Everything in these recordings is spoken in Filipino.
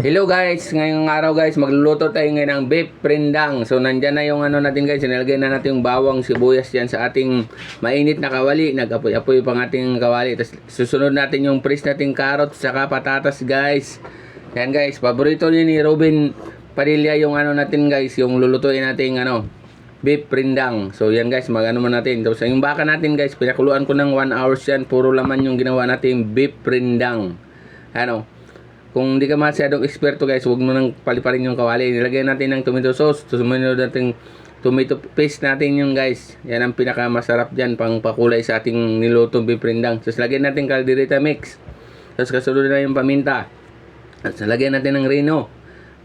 Hello guys, ngayong araw guys, magluluto tayo ngayon ng beef prindang. So nandyan na yung ano natin guys, sinalagay na natin yung bawang sibuyas dyan sa ating mainit na kawali. Nag-apoy-apoy pang ating kawali. Tapos susunod natin yung fresh nating carrots saka patatas guys. Yan guys, paborito ni ni Robin Padilla yung ano natin guys, yung lulutuin natin ano, beef prindang. So yan guys, magano man natin. Tapos yung baka natin guys, pinakuluan ko ng 1 hours yan. Puro laman yung ginawa natin beef prindang. Ano, kung hindi ka masyadong eksperto guys, huwag mo nang paliparin yung kawali. Nilagay natin ng tomato sauce, sumunod natin tomato paste natin yung guys. Yan ang pinakamasarap dyan, pang pakulay sa ating nilutong beef prindang. Tapos lagyan natin kaldereta mix. Tapos kasunod na yung paminta. Tapos lagyan natin ng reno.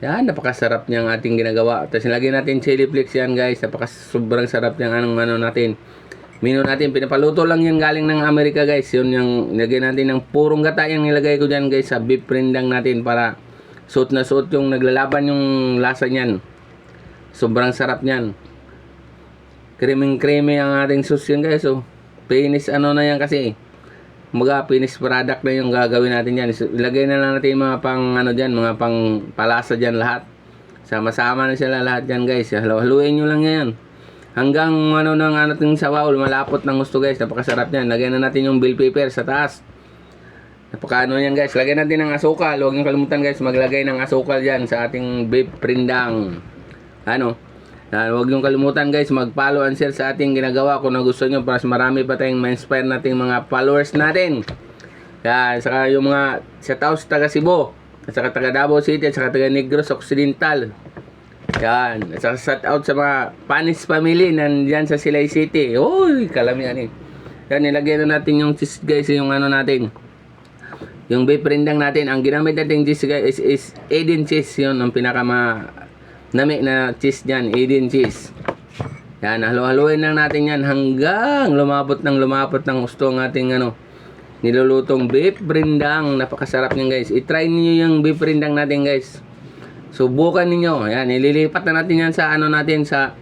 Yan, napakasarap niyang ating ginagawa. Tapos lagyan natin chili flakes yan guys. Napaka sobrang sarap niyang anong ano natin. Mino natin, pinapaluto lang yan galing ng Amerika guys. Yun yung nilagay natin ng purong gata yung nilagay ko dyan guys sa beef prindang natin para suot na suot yung naglalaban yung lasa niyan. Sobrang sarap niyan. Creaming creamy ang ating sauce yun guys. So, finish ano na yan kasi. Mga finish product na yung gagawin natin yan. So, ilagay na lang natin mga pang ano dyan, mga pang palasa dyan lahat. Sama-sama na sila lahat dyan guys. Halu-haluin nyo lang yan. Hanggang ano nang ano ting sabaw, malapot ng gusto guys. Napakasarap niyan. Lagyan na natin yung bell pepper sa taas. Napakaano yan guys. Lagyan natin ng asukal. Huwag niyo kalimutan guys, maglagay ng asukal diyan sa ating beef prindang. Ano? Ah, huwag niyo kalimutan guys, mag-follow and share sa ating ginagawa kung nagustuhan niyo para marami pa tayong ma-inspire nating mga followers natin. Yan, saka yung mga sa taos taga Cebu, at saka taga Davao City, at saka taga Negros Occidental. Yan. Saka shout out sa mga Panis family nandyan sa Silay City. Uy, kalamihan eh. Yan, nilagyan na natin yung cheese guys, yung ano natin. Yung beef rendang natin. Ang ginamit natin cheese guys is, is Eden cheese. Yun, ang pinakama nami na cheese dyan. Eden cheese. Yan, halo-haloin lang natin yan hanggang lumabot ng lumabot ng gusto ng ating ano, nilulutong beef rendang. Napakasarap niyan guys. I-try niyo yung beef rendang natin guys. Subukan ninyo. Ayan, ililipat na natin yan sa ano natin sa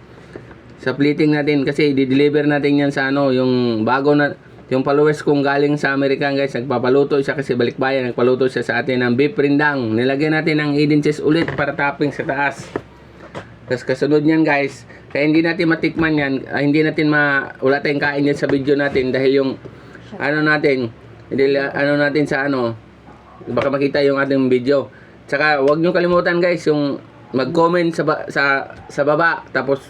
sa plating natin. Kasi i-deliver natin yan sa ano yung bago na yung followers kong galing sa Amerika guys. Nagpapaluto siya kasi balikbayan. Nagpaluto siya sa atin ng beef rindang. Nilagyan natin ng Eden cheese ulit para topping sa taas. Tapos kasunod niyan guys. Kaya hindi natin matikman yan. Ah, hindi natin ma wala tayong kain yan sa video natin dahil yung ano natin hindi ano natin sa ano baka makita yung ating video Tsaka wag niyo kalimutan guys yung mag-comment sa ba- sa sa baba tapos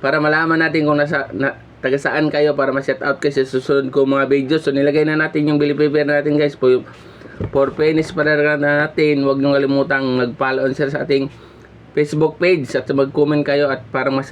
para malaman natin kung nasa na, taga saan kayo para ma-shout out kayo sa susunod ko mga videos. So nilagay na natin yung bili paper natin guys po for pennies para na natin. Wag niyo kalimutan mag-follow and share sa ating Facebook page at mag-comment kayo at para ma